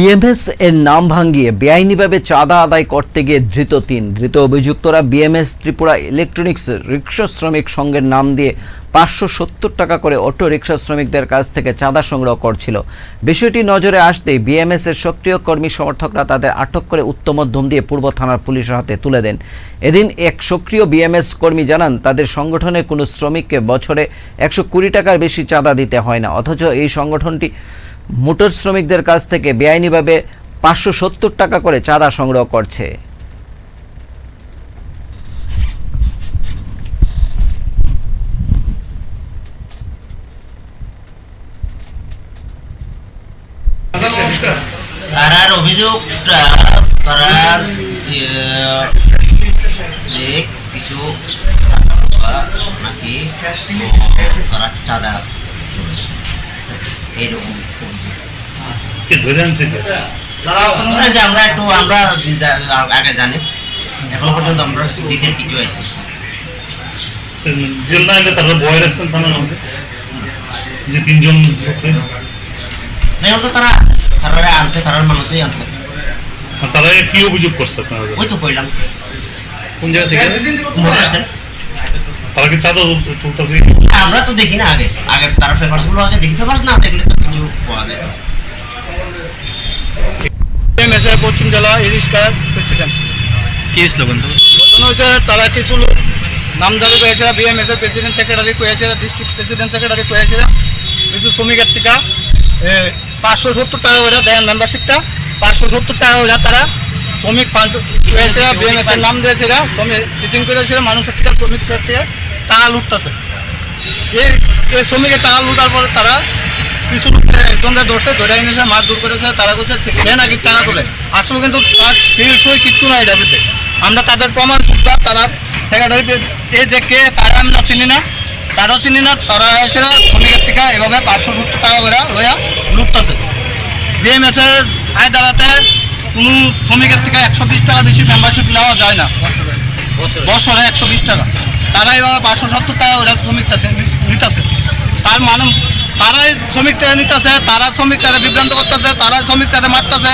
BMS এর নাম ভাঙিয়ে বেআইনিভাবে চাঁদা আদায় করতে গিয়ে ধৃত তিন। ধৃত অভিযুক্তরা বিএমএস ত্রিপুরা ইলেকট্রনিক্স রিক্সা শ্রমিক সংঘের নাম দিয়ে পাঁচশো সত্তর টাকা করে অটো রিক্সা শ্রমিকদের কাছ থেকে চাঁদা সংগ্রহ করছিল। বিষয়টি নজরে আসতেই বিএমএস এর সক্রিয় কর্মী সমর্থকরা তাদের আটক করে উত্তম মধ্যম দিয়ে পূর্ব থানার পুলিশের হাতে তুলে দেন। এদিন এক সক্রিয় বিএমএস কর্মী জানান, তাদের সংগঠনের কোনো শ্রমিককে বছরে একশো কুড়ি টাকার বেশি চাঁদা দিতে হয় না, অথচ এই সংগঠনটি মোটর শ্রমিকদের কাছ থেকে বেআইনিভাবে পাঁচশো সত্তর টাকা করে চাঁদা সংগ্রহ করছে। তারার অভিযোগটা তারার যে কিছু নাকি তারা চাঁদা অভিযোগ কে ধরে আনছে যে আমরা একটু আমরা আগে জানি। এখনও পর্যন্ত আমরা দিতে কিছু আছে জেল না এলে তারা ভয় রাখছেন থানার মধ্যে? যে তিনজন। তো তারা আছে। তারা আনছে তারার মানুষই আনছে। তারা কি অভিযোগ করছে আপনার ওই তো কইলাম। কোন জায়গা থেকে। তারা কি চাঁদা তুলতে- তুলতেছে আমরা তো দেখি না আগে। আগে তারা পেপারসগুলো আগে দেখি। পেপারস না দেখলে তো কিছু পাওয়া যায়। এমএসএ পশ্চিম জেলা ইরিশকার প্রেসিডেন্ট। কি স্লোগান তো ঘটনা হচ্ছে তারা কিছু লোক নামদারি কয়েছে বিএমএস এর প্রেসিডেন্ট সেক্রেটারি কয়েছে ডিস্ট্রিক্ট প্রেসিডেন্ট সেক্রেটারি কয়েছে কিছু শ্রমিকের টিকা। পাঁচশো সত্তর টাকা করে দেয় মেম্বারশিপটা পাঁচশো সত্তর টাকা করে তারা শ্রমিক ফান্ড কয়েছে বিএমএস এর নাম দিয়েছে শ্রমিক চিটিং করেছে মানুষের থেকে শ্রমিক থেকে। টাকা লুটতেছে এই এই শ্রমিকের টাকা লুটার পরে তারা কিছু একজনরা ধরছে ধরে এনেছে মার দূর করেছে তারা করছে সে নাকি টাকা তোলে। আসলে কিন্তু তার সিল সই কিচ্ছু নাই দাবিতে আমরা তাদের প্রমাণ সুদ্ধা তারা সেক্রেটারি এই যে কে তারা আমরা চিনি না। তারাও চিনি না তারা এসে শ্রমিকের থেকে এভাবে পাঁচশো সত্তর টাকা করে লইয়া লুটতেছে। বিএমএস এর আয় দাঁড়াতে কোনো শ্রমিকের থেকে একশো বিশ টাকা বেশি মেম্বারশিপ নেওয়া যায় না। বছরে একশো বিশ টাকা। তারা বাবা পাঁচশো সত্তর টাকা ওরা শ্রমিক নিতেছে। তার মানে তারাই শ্রমিক নিতেছে, তারা শ্রমিক তারা বিভ্রান্ত করতেছে, তারাই শ্রমিক তারা মারতেছে।